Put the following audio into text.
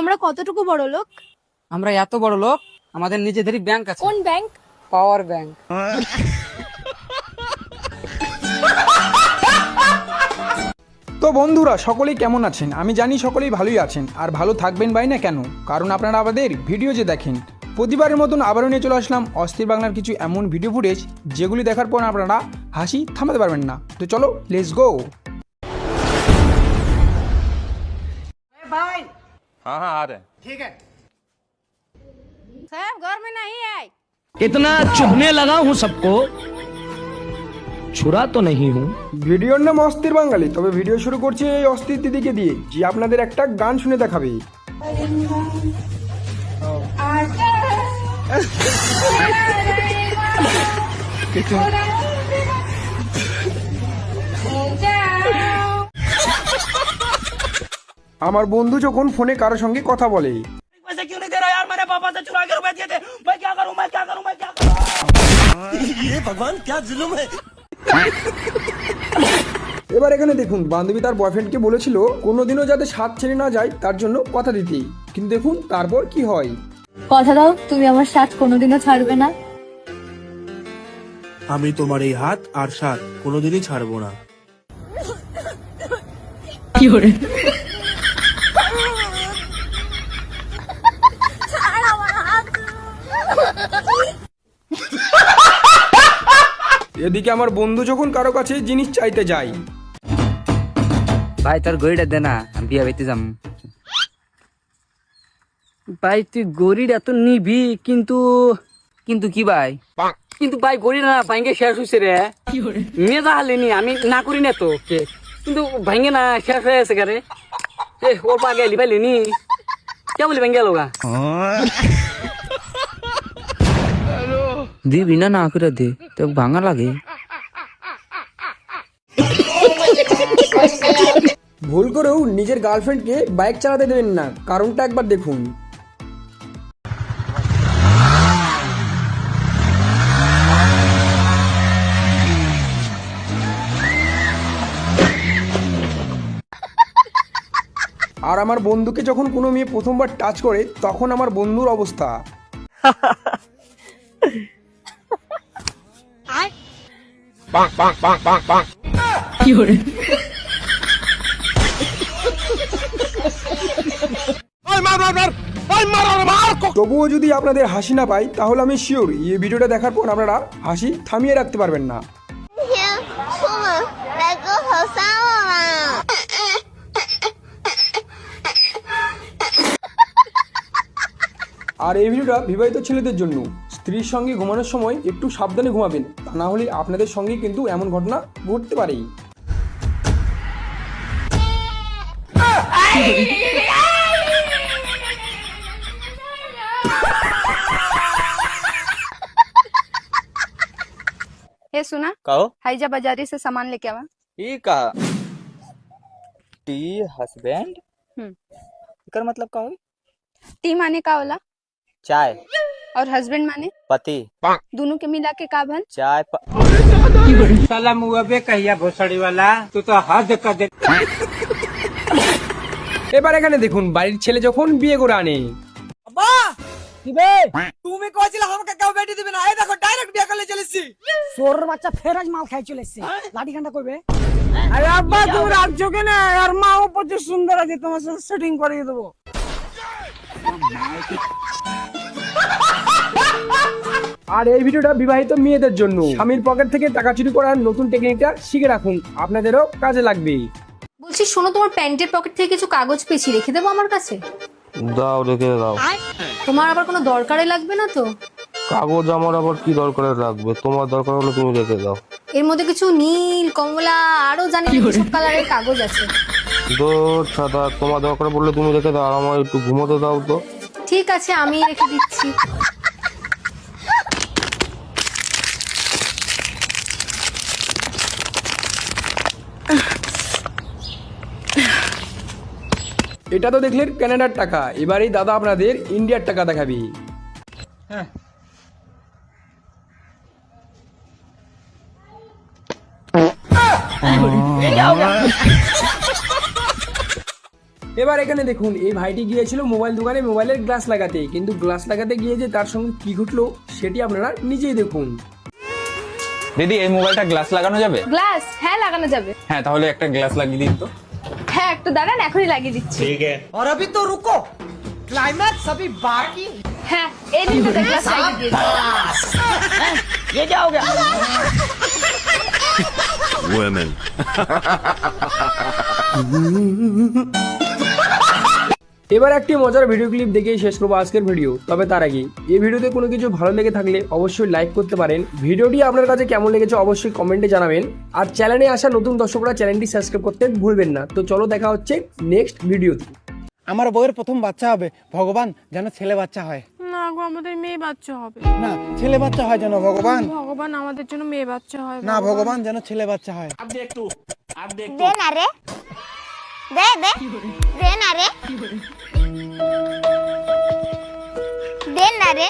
তোমরা কতটুকু বড় লোক? আমরা এত বড় লোক আমাদের নিজেদেরই ব্যাংক আছে। কোন ব্যাংক পাওয়ার ব্যাংক তো বন্ধুরা সকলেই কেমন আছেন? আমি জানি সকলেই ভালোই আছেন আর ভালো থাকবেন বাই না কেন? কারণ আপনারা আমাদের ভিডিও যে দেখেন। প্রতিবারের মতন আবারও নিয়ে চলে আসলাম অস্থির বাংলার কিছু এমন ভিডিও ফুটেজ যেগুলি দেখার পর আপনারা হাসি থামাতে পারবেন না। তো চলো লেটস গো हाँ हाँ आ रहे हैं স্যার ঘর में नहीं है इतना चुभने लगा हूं सबको छुरा तो नहीं हूं ভিডিওর নাম অস্থির বাঙালি তবে ভিডিও শুরু করছি এই অস্থির দিদিকে দিয়ে যে আপনাদের একটা গান শুনে দেখাবে আমার বন্ধু যখন ফোনে কারও সঙ্গে কথা বলে। ইয়ে এবার এখানে দেখুন বান্ধবী তার বয়ফ্রেন্ডকে বলেছিল কোনোদিনও যাতে সাত ছেড়ে না যায় তার জন্য কথা দিতে। কিন্তু দেখুন তারপর কি হয়? কথা দাও তুমি আমার সাথ কোনোদিনও ছাড়বে না। আমি তোমার এই হাত আর সাথ কোনোদিনই ছাড়বো না। কি এদিকে আমার বন্ধু যখন কারও কাছে জিনিস চাইতে যায়। ভাই তোর গড়িটা দে না আমি বিয়া বাইতে যাম। ভাই তুই গড়িটা তো নিবি কিন্তু কিন্তু কি ভাই? কিন্তু ভাই গড়ি না ভাঙ্গে শেষ হয়েছে রে। মেজা হালিনি আমি না করি না তো কে কিন্তু ভাঙ্গে না শেষ হয়ে আছে রে? এ ওর পা গেলি পাইলিনি কে বলি ভাঙ্গে লোগা দিবি না না করে দে, তো ভাঙা লাগে। ভুল করেও নিজের গার্লফ্রেন্ডকে বাইক চালাতে দেবেন না, কারণটা একবার দেখুন। আর আমার বন্ধুকে যখন কোনো মেয়ে প্রথমবার টাচ করে, তখন আমার বন্ধুর অবস্থা। তবুও যদি আপনাদের হাসি না পাই তাহলে আমি শিওর এই ভিডিওটা দেখার পর আপনারা হাসি থামিয়ে রাখতে পারবেন না। আর এই ভিডিওটা বিবাহিত ছেলেদের জন্য। স্ত্রীর সঙ্গে ঘুমানোর সময় একটু সাবধানে ঘুমাবেন তা না হলে আপনাদের সঙ্গে কিন্তু এমন ঘটনা ঘটতে পারে ये सुना कहो हाईजा बाजारी से सामान लेके आवा ई का टी हस्बैंड हम्म। एकर मतलब का होई टी माने का होला चाय और हस्बैंड माने पति दोनों के मिला के का भन चाय प... साला मुआबे कहिया भोसड़ी वाला तू तो हद कर दे এবার এখানে দেখুন বাড়ির ছেলে যখন বিয়ে করে আনে তুমি কইছিলে আমাকে কেউ বেটি দিবে না এই দেখো ডাইরেক্ট বিয়ে করলে চলেছি সোর বাচ্চা ফেরাজ মাল খাই চলে এসছে লাঠি ঘন্টা করবে আরে আব্বা তুমি রাখছো কেন আর মাও প্রচুর সুন্দর আছে তোমার সাথে সেটিং করিয়ে দেবো আর এই ভিডিওটা বিবাহিত মেয়েদের জন্য। স্বামীর পকেট থেকে টাকা চুরি করার নতুন টেকনিকটা শিখে রাখুন। আপনাদেরও কাজে লাগবে। বলছি শোনো তোমার প্যান্টের পকেট থেকে কিছু কাগজ পেছি রেখে দেবো আমার কাছে? দাও রেখে দাও। তোমার আবার কোনো দরকারে লাগবে না তো? কাগজ আমার আবার কি দরকার রাখবে তোমার দরকার হলে তুমি রেখে দাও। এর মধ্যে কিছু নীল কমলা আরও জানি সব কালারের কাগজ আছে। দোর সাদা তোমার দরকার বললে তুমি রেখে দাও আর আমার একটু ঘুমোতে দাও তো। ঠিক আছে আমি রেখে দিচ্ছি। এটা তো দেখলেন কানাডার টাকা। এবার এই দাদা আপনাদের ইন্ডিয়ার টাকা দেখাবি। এবার এখানে দেখুন এই ভাইটি গিয়েছিল মোবাইল দোকানে মোবাইলের গ্লাস লাগাতে। কিন্তু গ্লাস লাগাতে গিয়ে যে তার সঙ্গে কি ঘটলো সেটি আপনারা নিজেই দেখুন। দিদি এই মোবাইলটা গ্লাস লাগানো যাবে? গ্লাস? হ্যাঁ লাগানো যাবে। হ্যাঁ তাহলে একটা গ্লাস লাগিয়ে দিন তো। হ্যাঁ একটু দাঁড়ান এখনই লাগিয়ে দিচ্ছি और अभी तो रुको क्लाइमैक्स अभी बाकी হ্যাঁ এই দিন তো গ্লাস লাগিয়ে দিয়েছি এবার একটি মজার ভিডিও ক্লিপ দেখেই শেষ করব আজকের ভিডিও তবে তার আগে এই ভিডিওতে কোনো কিছু ভালো লেগে থাকলে অবশ্যই লাইক করতে পারেন। ভিডিওটি আপনার কাছে কেমন লেগেছে অবশ্যই কমেন্টে জানাবেন। আর চ্যানেলে আসা নতুন দর্শকরা চ্যানেলটি সাবস্ক্রাইব করতে ভুলবেন না। তো চলো দেখা হচ্ছে নেক্সট ভিডিওতে আমার বউয়ের প্রথম বাচ্চা হবে। ভগবান যেন ছেলে বাচ্চা হয়। না গো আমাদের মেয়ে বাচ্চা হবে। না ছেলে বাচ্চা হয় যেন ভগবান। ভগবান আমাদের জন্য মেয়ে বাচ্চা হয় না ভগবান। যেন ছেলে বাচ্চা হয়। দে না রে। দে দে। দে দেন না রে।